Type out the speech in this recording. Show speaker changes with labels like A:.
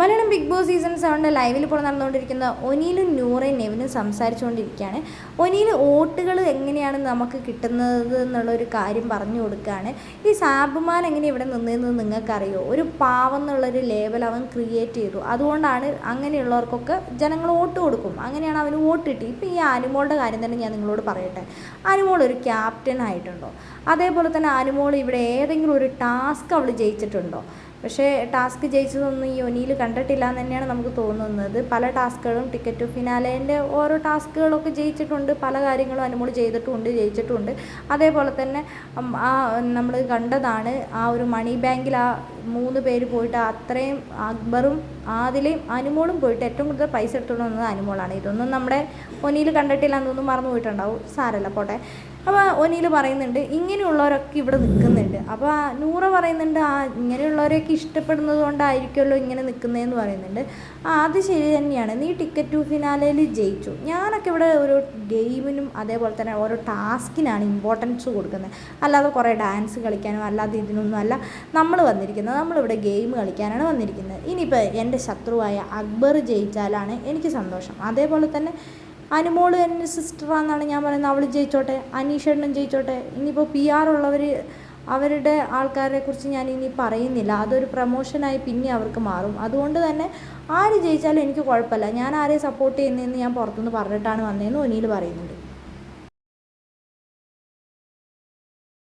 A: Malayalam big Boss season സെവന്റെ ലൈവിൽ ഇപ്പോൾ നടന്നുകൊണ്ടിരിക്കുന്ന ഒനിയിലും നൂറയും നെവിനും സംസാരിച്ചുകൊണ്ടിരിക്കുകയാണ്. ഒനിയിൽ വോട്ടുകൾ എങ്ങനെയാണ് നമുക്ക് കിട്ടുന്നത് എന്നുള്ളൊരു കാര്യം പറഞ്ഞു കൊടുക്കുകയാണ്. ഈ സാബുമാൻ എങ്ങനെ ഇവിടെ നിന്നതെന്ന് നിങ്ങൾക്കറിയോ? ഒരു പാവം എന്നുള്ളൊരു ലേബൽ അവൻ ക്രിയേറ്റ് ചെയ്തു. അതുകൊണ്ടാണ് അങ്ങനെയുള്ളവർക്കൊക്കെ ജനങ്ങൾ വോട്ട് കൊടുക്കും. അങ്ങനെയാണ് അവന് വോട്ട് കിട്ടി. ഇപ്പോൾ ഈ ആനിമോളുടെ കാര്യം തന്നെ ഞാൻ നിങ്ങളോട് പറയട്ടെ. ആനിമോൾ ഒരു ക്യാപ്റ്റൻ ആയിട്ടുണ്ടോ? അതേപോലെ തന്നെ ആനിമോൾ ഇവിടെ ഏതെങ്കിലും ഒരു ടാസ്ക് അവൾ ജയിച്ചിട്ടുണ്ടോ? പക്ഷേ ടാസ്ക് ജയിച്ചതൊന്നും ഈ ഒനിയിൽ കണ്ടിട്ടില്ല എന്ന് തന്നെയാണ് നമുക്ക് തോന്നുന്നത്. പല ടാസ്കുകളും ടിക്കറ്റ് ഫിനാലേന്റെ ഓരോ ടാസ്കുകളൊക്കെ ജയിച്ചിട്ടുണ്ട് പല കാര്യങ്ങളും അനുമോൾ ചെയ്തിട്ടുണ്ട് ജയിച്ചിട്ടുണ്ട്. അതേപോലെ തന്നെ ആ നമ്മൾ കണ്ടതാണ് ആ ഒരു മണി ബാങ്കിൽ ആ മൂന്ന് പേര് പോയിട്ട് അത്രയും അക്ബറും ആദിലയും അനുമോളും പോയിട്ട് ഏറ്റവും കൂടുതൽ പൈസ എടുത്തുകൊണ്ട് വന്നത് അനുമോളാണ്. ഇതൊന്നും നമ്മുടെ ഒനിയിൽ കണ്ടിട്ടില്ല എന്നൊന്നും മറന്നു പോയിട്ടുണ്ടാവും. സാരല്ല പോട്ടെ. അപ്പോൾ ഒനിയിൽ പറയുന്നുണ്ട് ഇങ്ങനെയുള്ളവരൊക്കെ ഇവിടെ നിൽക്കുന്നുണ്ട് അപ്പോൾ നൂറ പറയുന്നുണ്ട് ആ ഇങ്ങനെയുള്ളവരെയൊക്കെ ഇഷ്ടപ്പെടുന്നത് കൊണ്ടായിരിക്കുമല്ലോ ഇങ്ങനെ നിൽക്കുന്നതെന്ന് പറയുന്നുണ്ട്. ആ അത് ശരി തന്നെയാണ്. നീ ടിക്കറ്റ് ടു ഫിനാലയിൽ ജയിച്ചു. ഞാനൊക്കെ ഇവിടെ ഒരു ഗെയിമിനും അതേപോലെ തന്നെ ഓരോ ടാസ്കിനാണ് ഇമ്പോർട്ടൻസ് കൊടുക്കുന്നത്. അല്ലാതെ കുറേ ഡാൻസ് കളിക്കാനും അല്ലാതെ ഇതിനൊന്നും അല്ല നമ്മൾ വന്നിരിക്കുന്നത്. നമ്മളിവിടെ ഗെയിം കളിക്കാനാണ് വന്നിരിക്കുന്നത്. ഇനിയിപ്പോൾ എന്റെ ശത്രുവായ അക്ബർ ജയിച്ചാലാണ് എനിക്ക് സന്തോഷം. അതേപോലെ തന്നെ അനുമോൾ എന്റെ സിസ്റ്ററാണെന്നാണ് ഞാൻ പറയുന്നത്. അവൾ ജയിച്ചോട്ടെ അനീഷേട്ടനും ജയിച്ചോട്ടെ. ഇനിയിപ്പോൾ പി ആർ ഉള്ളവർ അവരുടെ ആൾക്കാരെ കുറിച്ച് ഞാൻ ഇനി പറയുന്നില്ല. അതൊരു പ്രൊമോഷനായി പിന്നെ അവർക്ക് മാറും. അതുകൊണ്ട് തന്നെ ആര് ജയിച്ചാലും എനിക്ക് കുഴപ്പമില്ല. ഞാൻ ആരെ സപ്പോർട്ട് ചെയ്യുന്നതെന്ന് ഞാൻ പുറത്തുനിന്ന് പറഞ്ഞിട്ടാണ് വന്നതെന്ന് ഒനിയിൽ പറയുന്നുണ്ട്.